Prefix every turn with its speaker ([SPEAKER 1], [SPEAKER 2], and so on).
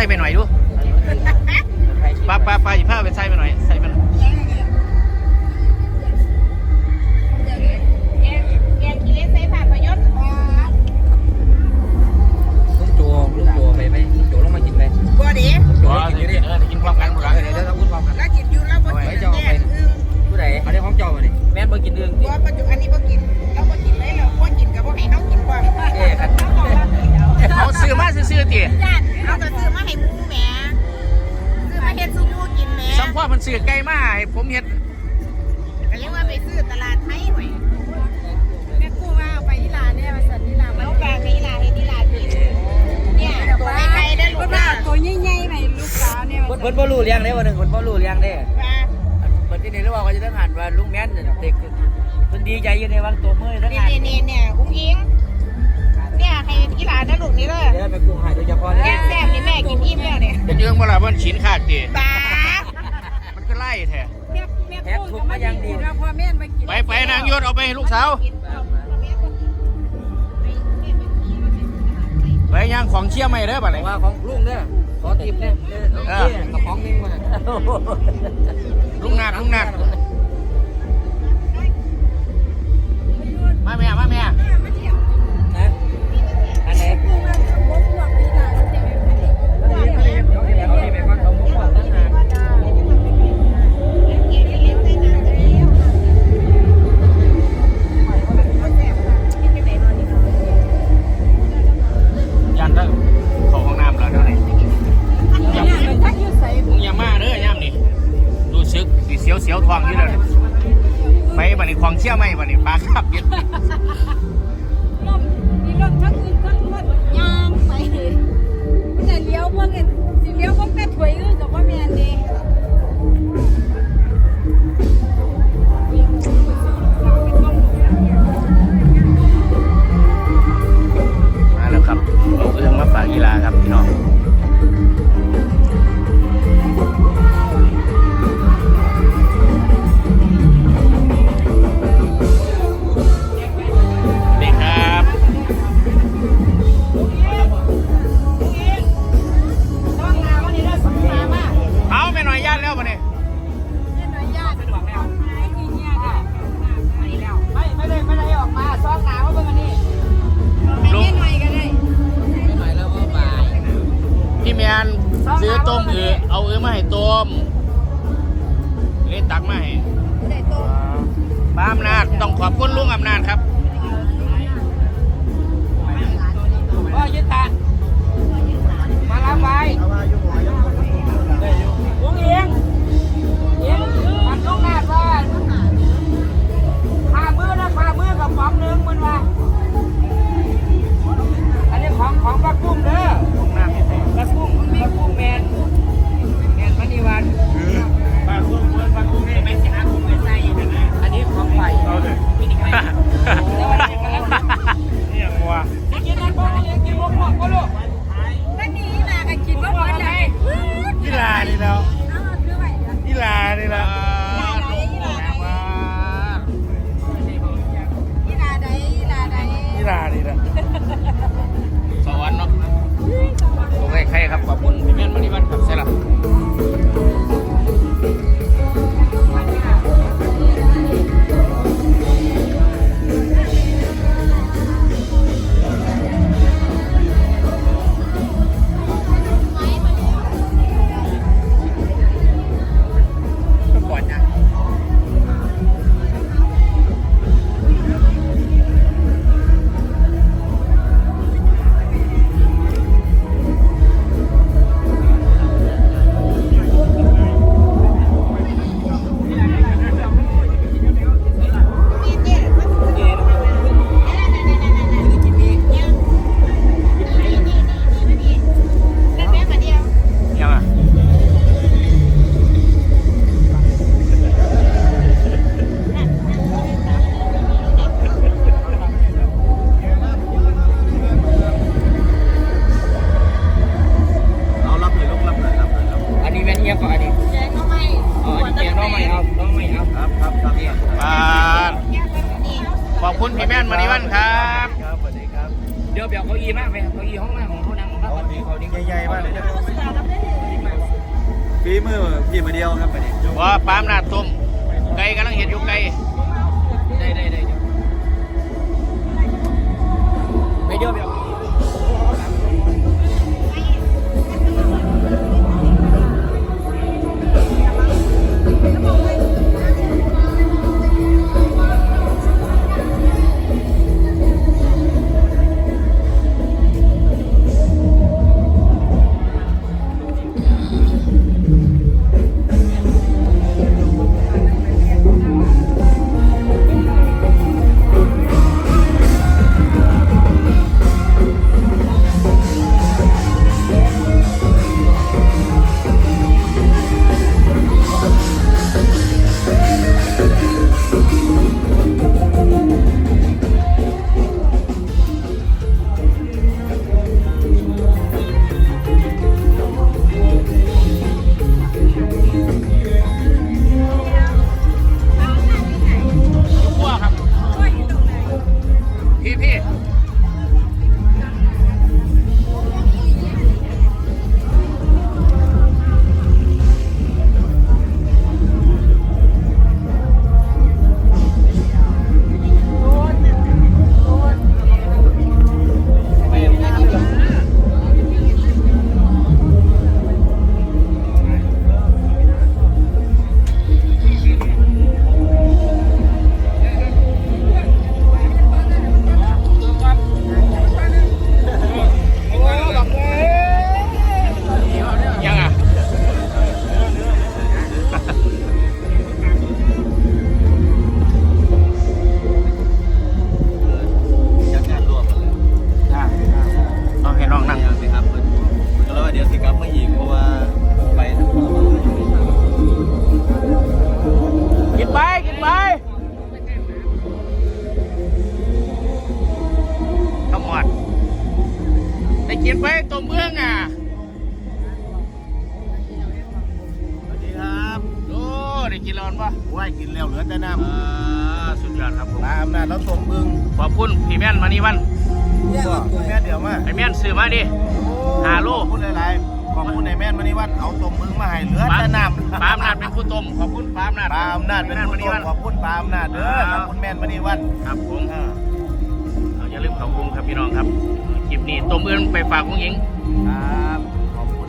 [SPEAKER 1] ใส่
[SPEAKER 2] ไป
[SPEAKER 3] หน่อย
[SPEAKER 2] ดูป้าป้าป้าอีผ้า ซื้อไก่มาให้ผมเฮ็ด
[SPEAKER 1] ก็ยังว่าไปซื้อตลาดไทยหวย
[SPEAKER 4] แม่กูว่าเอาไปที่ร้านเนี่ยมาสั่นที่ร้าน
[SPEAKER 1] เอากลางนี่ล่ะเฮ็ดนี่ล่ะกินเนี่ยตัวไกลๆได้อลู
[SPEAKER 4] ก็
[SPEAKER 1] ก
[SPEAKER 4] ว่า
[SPEAKER 1] นะ
[SPEAKER 4] ตัวใหญ่ๆไปลูกสาวเนี่ย
[SPEAKER 3] เพิ่นเพิ่นบ่รู้เลี้ยงเด้วันนึงเพิ่นบ่รู้เลี้ยงเด้
[SPEAKER 1] ว่า
[SPEAKER 3] เพิ่นที่นี่รู้ว่าเขาจะต้องหันว่าลุงแม่นเด็กเพิ่นดีใจอยู่ในวางตัวมือทั้ง
[SPEAKER 1] นี่
[SPEAKER 3] งาน
[SPEAKER 1] นี่นี่เนี่ยอุ้งยิงเนี่ยให้กีฬานะลูกนี่เลย
[SPEAKER 3] เดี๋ยวไปกุ้งหายโดยเฉพาะ
[SPEAKER 1] แกงแซ่บนี่แม่กินอิ่มแล้วเนี่ย
[SPEAKER 2] เป็นยังบ่ล่ะมันชิ้นขาดตี
[SPEAKER 1] บ้า
[SPEAKER 2] มันก็ไล่แท้
[SPEAKER 4] แม่แม่กูก็มายังดีแล้วพอแม่มากิน
[SPEAKER 2] ไปไปนางยศเอาไปให้ลูกสาวไปย่างของเชี่ยไม่เด้อบัดนี้
[SPEAKER 3] ว่าของลุงเด้อขอติบเนี่ยกระป๋องนึงมัน
[SPEAKER 2] ลุงนาดลุงนาดมาแม่มาแม่
[SPEAKER 4] สี
[SPEAKER 2] ยวทองอยู่เลยไปบันนี้ของเชี่ยไหมบันนี้ปลาครับยึด
[SPEAKER 4] ล่มมีล่มทั้งคืนทั้งวันยางไปมันจะเลี้ยวพวกกันสิเลี้ยวพวกกันถวยอื่นกับว่าแม่นี่
[SPEAKER 2] มา มาให้ต้มเลยตักมาให้
[SPEAKER 4] ได้โต
[SPEAKER 2] ป้าอำนาจต้องขอบคุณลุงอำนาจครับ
[SPEAKER 3] เอาน้อง
[SPEAKER 2] ไม่เอา
[SPEAKER 3] ครับครับครับ
[SPEAKER 2] บาทขอบคุณพี่แม่นมานิวันครับ
[SPEAKER 3] ครับสวัสดีครับเดี๋ยวเดี๋ยวเขาอีมากไหมเขาอีห้องมากของเขานั่งเขาดีเขาดีใหญ่ๆมากเลยนะฝีมือพี่มาเดียวครับไปดิ
[SPEAKER 2] ว่าปามนาดต้มไก่กำลังเห็นอยู่ไก่
[SPEAKER 3] ได้ได้ได้ไปเดียวเดียว
[SPEAKER 2] Come on, baby. ตัวเมืองอะ
[SPEAKER 3] สวัสดีครับ
[SPEAKER 2] โอ้ได้กินแล้วปะ
[SPEAKER 3] ว่ายกินแล้วเหลือแต่น้
[SPEAKER 2] อ่าสุดยอดครับผมำ
[SPEAKER 3] ตามนาแล้วตกมึง
[SPEAKER 2] ขอบคุณพี่แม่นมานี่วัน
[SPEAKER 3] ก็แม่เดี๋ยวมา
[SPEAKER 2] ไอแม่นซื้อมาดิ หาลูก
[SPEAKER 3] พูดหลายๆขอบคุณในแม่นมานี่วันเอาตมมึงมาให้เหลือ
[SPEAKER 2] ปา
[SPEAKER 3] แต่
[SPEAKER 2] ม
[SPEAKER 3] น้ำ
[SPEAKER 2] ปามนาดเป็นผู้ต้มขอบคุณปามนาด
[SPEAKER 3] ปามนาดเป็น
[SPEAKER 2] แม่น
[SPEAKER 3] ผู้
[SPEAKER 2] มานี่
[SPEAKER 3] ต้
[SPEAKER 2] วัน
[SPEAKER 3] มขอบคุณปามนาดเด้อขอบคุณแม่นมานี่วัน
[SPEAKER 2] ครับผม
[SPEAKER 3] อ่า
[SPEAKER 2] เอาอย่าลืมขอบคุณครับพี่น้องครับ คลิปนี้ต้มเอื้อนไปฝากของหญิง
[SPEAKER 3] ครับ